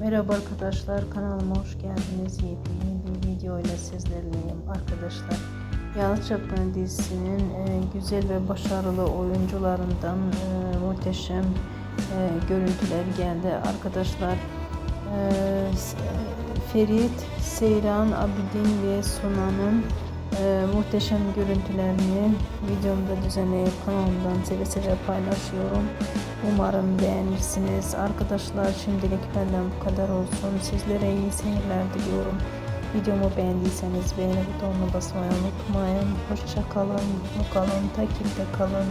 Merhaba arkadaşlar kanalıma hoş geldiniz. Yepyeni bir video ile sizlerleyim arkadaşlar. Yalı Çapkını dizisinin e, güzel ve başarılı oyuncularından e, muhteşem e, görüntüler geldi arkadaşlar. E, Ferit, Seyran, Abidin ve Sunan'ın e, muhteşem görüntülerini videomda düzenleyip kanalımdan seve seve paylaşıyorum. Umarım beğenirsiniz. Arkadaşlar şimdilik benden bu kadar olsun. Sizlere iyi seyirler diliyorum. Videomu beğendiyseniz beğeni butonuna basmayı unutmayın. Hoşça kalın, mutlu kalın, takipte kalın.